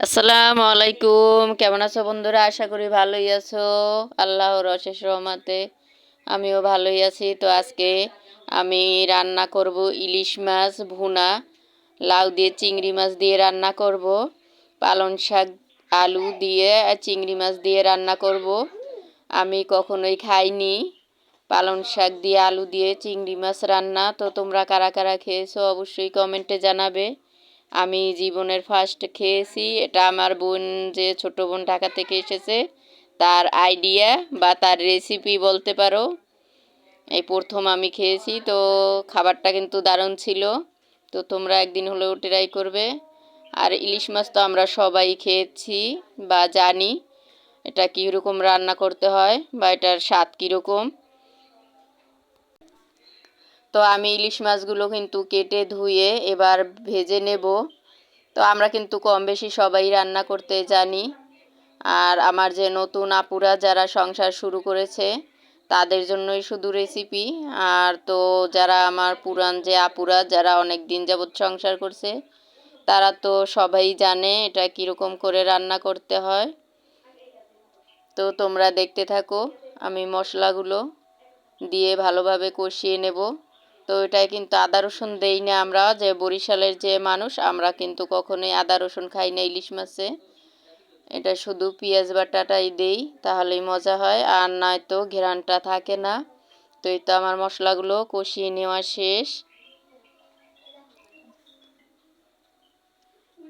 আসসালামু আলাইকুম। কেমন আছো বন্ধুরা? আশা করি ভালোই আছো। আল্লাহর অশেষ রহমাতে আমিও ভালোই আছি। তো আজকে আমি রান্না করব ইলিশ মাছ, ভুনা, লাউ দিয়ে চিংড়ি মাছ দিয়ে রান্না করব, পালং শাক, আলু দিয়ে চিংড়ি মাছ দিয়ে রান্না করব। আমি কখনোই খাইনি। পালং শাক দিয়ে আলু দিয়ে চিংড়ি মাছ রান্না। তো তোমরা কারা কারা খেয়েছো অবশ্যই কমেন্টে জানাবে। আমি জীবনের ফার্স্ট খেয়েছি। এটা আমার বোন, যে ছোট বোন ঢাকা থেকে এসেছে, তার আইডিয়া বা তার রেসিপি বলতে পারো। এই প্রথম আমি খেয়েছি, তো খাবারটা কিন্তু দারুণ ছিল। তো তোমরা একদিন হলেও ট্রাই করবে। আর ইলিশ মাছ তো আমরা সবাই খেয়েছি বা জানি এটা কীরকম রান্না করতে হয় বা এটার স্বাদ কীরকম। তো আমি ইলিশ মাছগুলো কিন্তু কেটে ধুয়ে এবার ভেজে নেব। তো আমরা কিন্তু কম বেশি সবাই রান্না করতে জানি। আর আমার যে নতুন আপুরা যারা সংসার শুরু করেছে, তাদের জন্যই শুধু রেসিপি আর তো যারা আমার পুরান যে আপুরা, যারা অনেক দিন যাবৎ সংসার করছে, তারা তো সবাই জানে এটা কীরকম করে রান্না করতে হয়। তো তোমরা দেখতে থাকো, আমি মশলাগুলো দিয়ে ভালোভাবে কষিয়ে নেব। তো এটাই কিন্তু আদা রসুন দেই না আমরা, যে বরিশালের যে মানুষ, আমরা কিন্তু কখনোই আদা রসুন খাই না ইলিশ মাছে। এটা শুধু পেঁয়াজ বাটাটাই দেই, তাহলেই মজা হয়, আর নয়তো ঘেরানটা থাকে না। তো এই তো আমার মশলাগুলো কষিয়ে নেওয়া শেষ।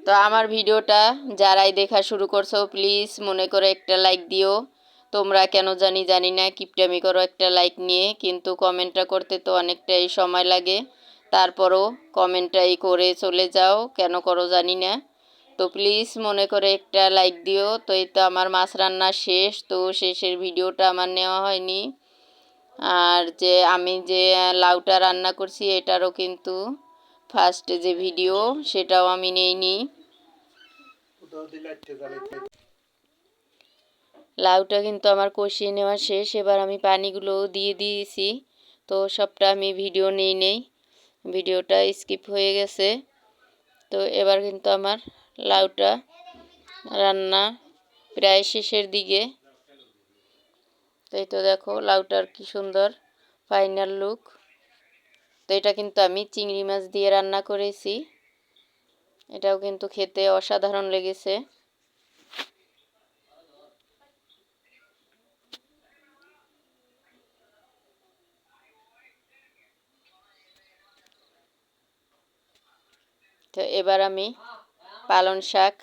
তো আমার ভিডিওটা যারাই দেখা শুরু করছ, প্লিজ মনে করে একটা লাইক দিও। তোমরা কেন জানি জানি না, কিপটামি করো একটা লাইক নিয়ে, কিন্তু কমেন্টটা করতে তো অনেকটাই সময় লাগে। তারপরও কমেন্টটাই করে চলে যাও, কেন করো জানি না। তো প্লিজ মনে করে একটা লাইক দিও। তো এই তো আমার মাছ রান্না শেষ, তো শেষের ভিডিওটা আমার নেওয়া হয়নি। আর যে আমি যে লাউটা রান্না করছি, এটারও কিন্তু ফার্স্ট যে ভিডিও সেটাও আমি নেইনি। লাউটা কিন্তু আমার কষিয়ে নেওয়া শেষ। এবার আমি পানিগুলো দিয়ে দিয়েছি। তো সবটা আমি ভিডিও নেই নেই। ভিডিওটা স্কিপ হয়ে গেছে। তো এবার কিন্তু আমার লাউটা রান্না প্রায় শেষের দিকে। তাই তো দেখো লাউটার কি সুন্দর ফাইনাল লুক তো এটা কিন্তু আমি চিংড়ি মাছ দিয়ে রান্না করেছি। এটাও কিন্তু খেতে অসাধারণ লেগেছে। তো এবার আমি পালং শাক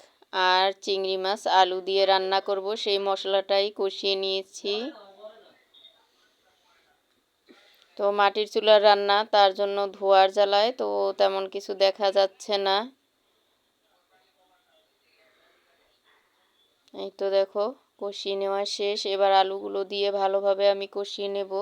আর চিংড়ি মাছ, আলু দিয়ে রান্না করব। সেই মশলাটাই কষিয়ে নিয়েছি। তো মাটির চুলার রান্না, তার জন্য ধোয়ার জ্বালায়, তো তেমন কিছু দেখা যাচ্ছে না। এই তো দেখো, কষিয়ে নেওয়া শেষ। এবার আলুগুলো দিয়ে ভালোভাবে আমি কষিয়ে নেব।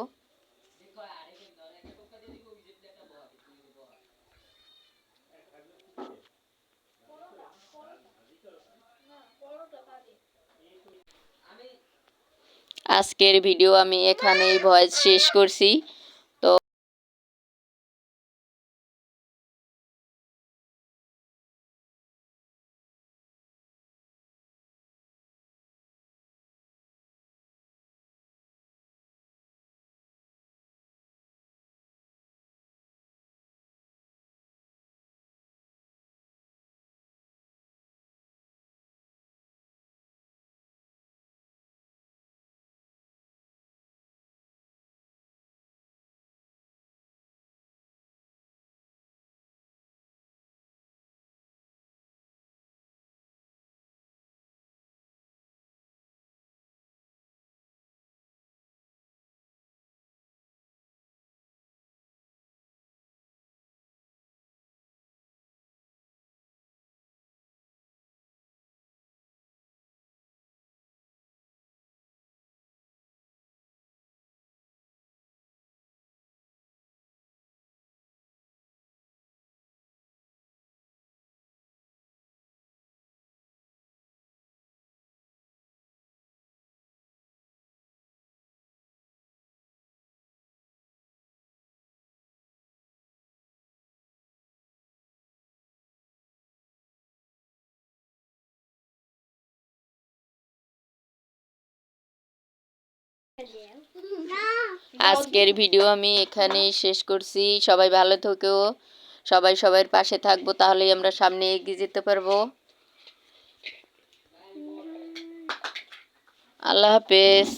আজকের ভিডিও আমি এখানেই ভয়েস শেষ করছি। আজকের ভিডিও আমি এখানে শেষ করছি। সবাই ভালো থেকেও সবাই সবার পাশে থাকব, তাহলেই আমরা সামনে এগিয়ে যেতে পারব। আল্লাহ হাফেজ।